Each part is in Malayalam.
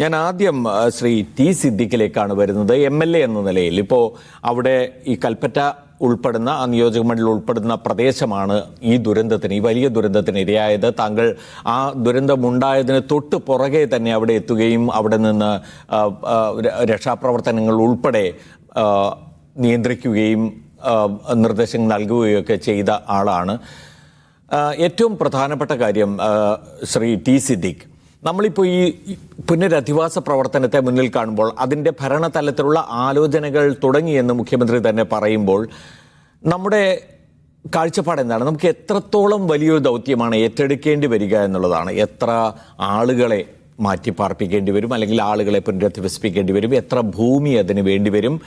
ഞാൻ ആദ്യം ശ്രീ ടി സിദ്ദിഖിലേക്കാണ് വരുന്നത് എം എൽ എ എന്ന നിലയിൽ. ഇപ്പോൾ അവിടെ ഈ കൽപ്പറ്റ ഉൾപ്പെടുന്ന ആ നിയോജക മണ്ഡലം ഉൾപ്പെടുന്ന പ്രദേശമാണ് ഈ ദുരന്തത്തിന് ഈ വലിയ ദുരന്തത്തിന് ഇരയായത്. താങ്കൾ ആ ദുരന്തമുണ്ടായതിന് തൊട്ട് പുറകെ തന്നെ അവിടെ എത്തുകയും അവിടെ നിന്ന് രക്ഷാപ്രവർത്തനങ്ങൾ ഉൾപ്പെടെ നിയന്ത്രിക്കുകയും നിർദ്ദേശങ്ങൾ നൽകുകയൊക്കെ ചെയ്ത ആളാണ്. ഏറ്റവും പ്രധാനപ്പെട്ട കാര്യം ശ്രീ ടി സിദ്ദിഖ്. നമ്മളിപ്പോൾ ഈ പുനരധിവാസ പ്രവർത്തനത്തെ മുന്നിൽ കാണുമ്പോൾ അതിന്റെ ഭരണതലത്തിലുള്ള ആലോചനകൾ തുടങ്ങിയെന്ന് മുഖ്യമന്ത്രി തന്നെ പറയുമ്പോൾ നമ്മുടെ കാഴ്ചപ്പാട് എന്താണ്? നമുക്ക് എത്രത്തോളം വലിയൊരു ദൗത്യമാണ് ഏറ്റെടുക്കേണ്ടി വരിക എന്നുള്ളതാണ്. എത്ര ആളുകളെ മാറ്റി പാർപ്പിക്കേണ്ടി വരും? അല്ലെങ്കിൽ ആളുകളെ പുനരധിവസിപ്പിക്കേണ്ടി വരും? എത്ര ഭൂമി അതിന് വേണ്ടി വരും?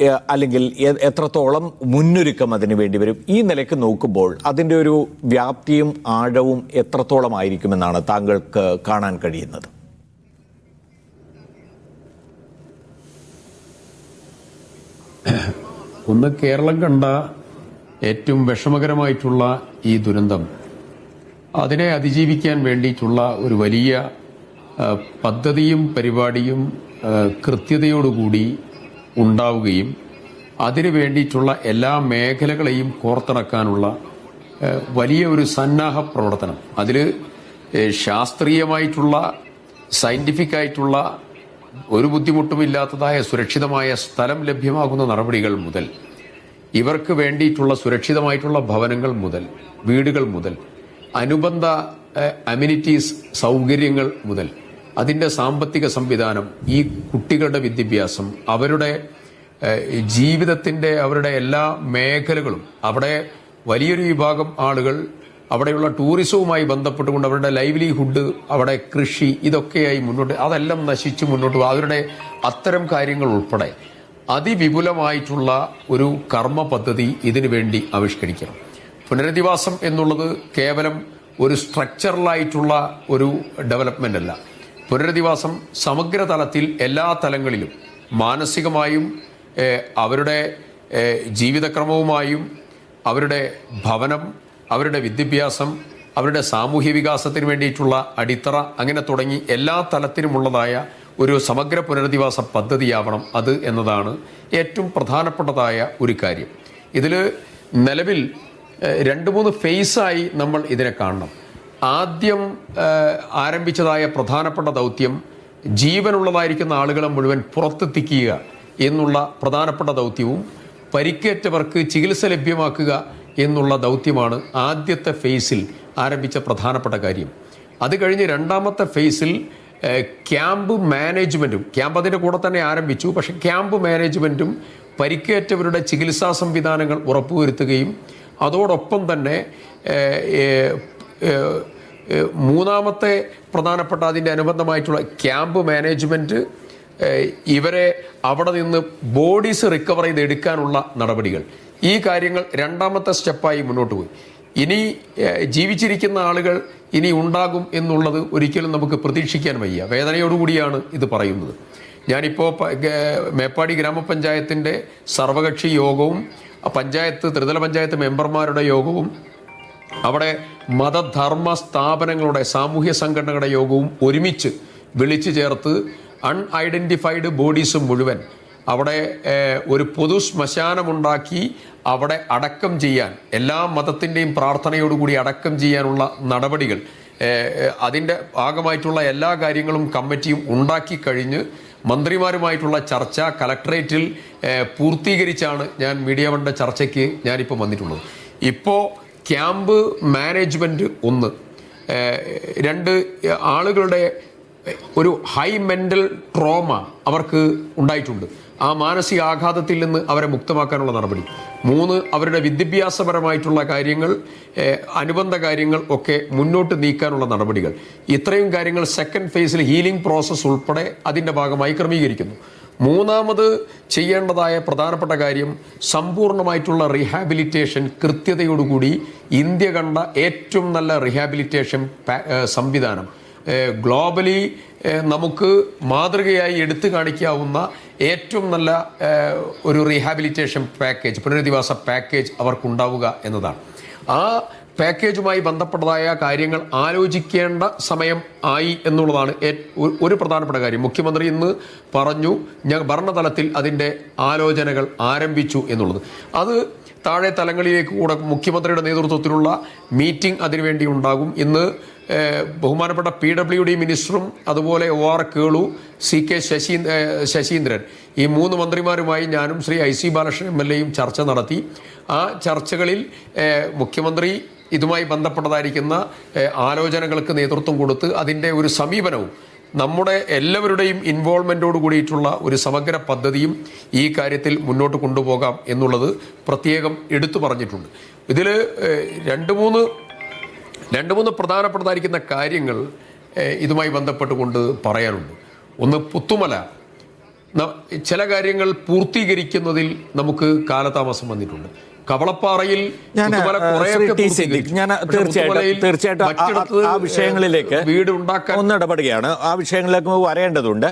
അല്ലെങ്കിൽ എത്രത്തോളം മുന്നൊരുക്കം അതിന് വേണ്ടി വരും? ഈ നിലയ്ക്ക് നോക്കുമ്പോൾ അതിന്റെ ഒരു വ്യാപ്തിയും ആഴവും എത്രത്തോളം ആയിരിക്കുമെന്നാണ് താങ്കൾക്ക് കാണാൻ കഴിയുന്നത്? ഒന്ന് കേരളം കണ്ട ഏറ്റവും വിഷമകരമായിട്ടുള്ള ഈ ദുരന്തം. അതിനെ അതിജീവിക്കാൻ വേണ്ടിയിട്ടുള്ള ഒരു വലിയ പദ്ധതിയും പരിപാടിയും കൃത്യതയോടുകൂടി ഉണ്ടാവുകയും അതിനു വേണ്ടിയിട്ടുള്ള എല്ലാ മേഖലകളെയും കോർത്തിണക്കാനുള്ള വലിയ ഒരു സന്നാഹ പ്രവർത്തനം. അതിൽ ശാസ്ത്രീയമായിട്ടുള്ള സയന്റിഫിക് ആയിട്ടുള്ള ഒരു ബുദ്ധിമുട്ടുമില്ലാത്തതായ സുരക്ഷിതമായ സ്ഥലം ലഭ്യമാകുന്ന നടപടികൾ മുതൽ ഇവർക്ക് വേണ്ടിയിട്ടുള്ള സുരക്ഷിതമായിട്ടുള്ള ഭവനങ്ങൾ മുതൽ വീടുകൾ മുതൽ അനുബന്ധ അമ്യൂണിറ്റീസ് സൗകര്യങ്ങൾ മുതൽ അതിന്റെ സാമ്പത്തിക സംവിധാനം ഈ കുട്ടികളുടെ വിദ്യാഭ്യാസം അവരുടെ ജീവിതത്തിന്റെ അവരുടെ എല്ലാ മേഖലകളും അവിടെ വലിയൊരു വിഭാഗം ആളുകൾ അവിടെയുള്ള ടൂറിസവുമായി ബന്ധപ്പെട്ടുകൊണ്ട് അവരുടെ ലൈവ്ലിഹുഡ് അവിടെ കൃഷി ഇതൊക്കെയായി മുന്നോട്ട് അതെല്ലാം നശിച്ചു മുന്നോട്ട് അവരുടെ അത്തരം കാര്യങ്ങൾ ഉൾപ്പെടെ അതിവിപുലമായിട്ടുള്ള ഒരു കർമ്മ പദ്ധതി ഇതിനു വേണ്ടി ആവിഷ്കരിക്കണം. പുനരധിവാസം എന്നുള്ളത് കേവലം ഒരു സ്ട്രക്ചറലായിട്ടുള്ള ഒരു ഡെവലപ്മെന്റ് അല്ല. പുനരധിവാസം സമഗ്ര തലത്തിൽ എല്ലാ തലങ്ങളിലും മാനസികമായും അവരുടെ ജീവിതക്രമവുമായും അവരുടെ ഭവനം അവരുടെ വിദ്യാഭ്യാസം അവരുടെ സാമൂഹ്യ വികാസത്തിന് വേണ്ടിയിട്ടുള്ള അടിത്തറ അങ്ങനെ തുടങ്ങി എല്ലാ തലത്തിലുമുള്ളതായ ഒരു സമഗ്ര പുനരധിവാസ പദ്ധതിയാവണം അത് എന്നതാണ് ഏറ്റവും പ്രധാനപ്പെട്ടതായ ഒരു കാര്യം. ഇതിൽ നിലവിൽ രണ്ട് മൂന്ന് ഫേസായി നമ്മൾ ഇതിനെ കാണണം. ആദ്യം ആരംഭിച്ചതായ പ്രധാനപ്പെട്ട ദൗത്യം ജീവനുള്ളതായിരിക്കുന്ന ആളുകളെ മുഴുവൻ പുറത്തെത്തിക്കുക എന്നുള്ള പ്രധാനപ്പെട്ട ദൗത്യവും പരിക്കേറ്റവർക്ക് ചികിത്സ ലഭ്യമാക്കുക എന്നുള്ള ദൗത്യമാണ് ആദ്യത്തെ ഫേസിൽ ആരംഭിച്ച പ്രധാനപ്പെട്ട കാര്യം. അത് കഴിഞ്ഞ് രണ്ടാമത്തെ ഫേസിൽ ക്യാമ്പ് മാനേജ്മെന്റും ക്യാമ്പ് അതിന്റെ കൂടെ തന്നെ ആരംഭിച്ചു. പക്ഷേ ക്യാമ്പ് മാനേജ്മെന്റും പരിക്കേറ്റവരുടെ ചികിത്സാ സംവിധാനങ്ങൾ ഉറപ്പുവരുത്തുകയും അതോടൊപ്പം തന്നെ മൂന്നാമത്തെ പ്രധാനപ്പെട്ട അതിന്റെ അനുബന്ധമായിട്ടുള്ള ക്യാമ്പ് മാനേജ്മെന്റ് ഇവരെ അവിടെ നിന്ന് ബോഡീസ് റിക്കവർ ചെയ്ത് എടുക്കാനുള്ള നടപടികൾ. ഈ കാര്യങ്ങൾ രണ്ടാമത്തെ സ്റ്റെപ്പായി മുന്നോട്ട് പോയി. ഇനി ജീവിച്ചിരിക്കുന്ന ആളുകൾ ഇനി ഉണ്ടാകും എന്നുള്ളത് ഒരിക്കലും നമുക്ക് പ്രതീക്ഷിക്കാൻ വയ്യ. വേദനയോടുകൂടിയാണ് ഇത് പറയുന്നത്. ഞാനിപ്പോൾ മേപ്പാടി ഗ്രാമപഞ്ചായത്തിന്റെ സർവകക്ഷി യോഗവും പഞ്ചായത്ത് ത്രിതല പഞ്ചായത്ത് മെമ്പർമാരുടെ യോഗവും അവിടെ മതധർമ്മ സ്ഥാപനങ്ങളുടെ സാമൂഹ്യ സംഘടനകളുടെ യോഗവും ഒരുമിച്ച് വിളിച്ചു ചേർത്ത് അൺ ഐഡന്റിഫൈഡ് ബോഡീസ് മുഴുവൻ അവിടെ ഒരു പൊതു ശ്മശാനമുണ്ടാക്കി അവിടെ അടക്കം ചെയ്യാൻ എല്ലാ മതത്തിന്റെയും പ്രാർത്ഥനയോടുകൂടി അടക്കം ചെയ്യാനുള്ള നടപടികൾ അതിന്റെ ഭാഗമായിട്ടുള്ള എല്ലാ കാര്യങ്ങളും കമ്മിറ്റിയും ഉണ്ടാക്കി കഴിഞ്ഞ് മന്ത്രിമാരുമായിട്ടുള്ള ചർച്ച കലക്ടറേറ്റിൽ പൂർത്തീകരിച്ചാണ് ഞാൻ മീഡിയ വണ്ട ചർച്ചയ്ക്ക് ഞാനിപ്പോൾ വന്നിട്ടുള്ളത്. ഇപ്പോൾ ക്യാമ്പ് മാനേജ്മെന്റ് ഒന്ന്. രണ്ട് ആളുകളുടെ ഒരു ഹൈ മെന്റൽ ട്രോമ അവർക്ക് ഉണ്ടായിട്ടുണ്ട്. ആ മാനസിക ആഘാതത്തിൽ നിന്ന് അവരെ മുക്തമാക്കാനുള്ള നടപടി. മൂന്ന് അവരുടെ വിദ്യാഭ്യാസപരമായിട്ടുള്ള കാര്യങ്ങൾ അനുബന്ധ കാര്യങ്ങൾ ഒക്കെ മുന്നോട്ട് നീക്കാനുള്ള നടപടികൾ. ഇത്രയും കാര്യങ്ങൾ സെക്കൻഡ് ഫേസിൽ ഹീലിംഗ് പ്രോസസ്സ് ഉൾപ്പെടെ അതിന്റെ ഭാഗമായി ക്രമീകരിക്കുന്നു. മൂന്നാമത് ചെയ്യേണ്ടതായ പ്രധാനപ്പെട്ട കാര്യം സമ്പൂർണമായിട്ടുള്ള റീഹാബിലിറ്റേഷൻ കൃത്യതയോടുകൂടി ഇന്ത്യ കണ്ട ഏറ്റവും നല്ല റീഹാബിലിറ്റേഷൻ സംവിധാനം. ഗ്ലോബലി നമുക്ക് മാതൃകയായി എടുത്തു കാണിക്കാവുന്ന ഏറ്റവും നല്ല ഒരു റീഹാബിലിറ്റേഷൻ പാക്കേജ് പുനരധിവാസ പാക്കേജ് അവർക്കുണ്ടാവുക എന്നതാണ്. ആ പാക്കേജുമായി ബന്ധപ്പെട്ടതായ കാര്യങ്ങൾ ആലോചിക്കേണ്ട സമയം ആയി എന്നുള്ളതാണ് ഒരു- പ്രധാനപ്പെട്ട കാര്യം. മുഖ്യമന്ത്രി ഇന്ന് പറഞ്ഞു ഞാൻ ഭരണതലത്തിൽ അതിന്റെ ആലോചനകൾ ആരംഭിച്ചു എന്നുള്ളത്. അത് താഴെ തലങ്ങളിലേക്ക് കൂടെ മുഖ്യമന്ത്രിയുടെ നേതൃത്വത്തിലുള്ള മീറ്റിംഗ് അതിനുവേണ്ടി ഉണ്ടാകും. ഇന്ന് ബഹുമാനപ്പെട്ട പി ഡബ്ല്യു ഡി മിനിസ്റ്ററും അതുപോലെ O R Kelu C K Sasi Saseendran ഈ മൂന്ന് മന്ത്രിമാരുമായി ഞാനും Shri I C Balakrishnan M L എയും ചർച്ച നടത്തി. ആ ചർച്ചകളിൽ മുഖ്യമന്ത്രി ഇതുമായി ബന്ധപ്പെട്ടതായിരിക്കുന്ന ആലോചനകൾക്ക് നേതൃത്വം കൊടുത്ത് അതിന്റെ ഒരു സമീപനവും നമ്മുടെ എല്ലാവരുടെയും ഇൻവോൾവ്മെന്റോട് കൂടിയിട്ടുള്ള ഒരു സമഗ്ര പദ്ധതിയും ഈ കാര്യത്തിൽ മുന്നോട്ട് കൊണ്ടുപോകാം എന്നുള്ളത് പ്രത്യേകം എടുത്തു പറഞ്ഞിട്ടുണ്ട്. ഇതിൽ രണ്ട് മൂന്ന് രണ്ട് മൂന്ന് പ്രധാനപ്പെട്ടതായിരിക്കുന്ന കാര്യങ്ങൾ ഇതുമായി ബന്ധപ്പെട്ടുകൊണ്ട് പറയാനുണ്ട്. ഒന്ന് പുത്തുമല. ചില കാര്യങ്ങൾ പൂർത്തീകരിക്കുന്നതിൽ നമുക്ക് കാലതാമസം വന്നിട്ടുണ്ട്. കവളപ്പാറയിൽ ഞാൻ തീർച്ചയായിട്ടും തീർച്ചയായിട്ടും ആ വിഷയങ്ങളിലേക്ക് വീട് ഉണ്ടാക്കാൻ ഒന്ന് ഇടപെടുകയാണ്. ആ വിഷയങ്ങളിലേക്ക് വരേണ്ടതുണ്ട്.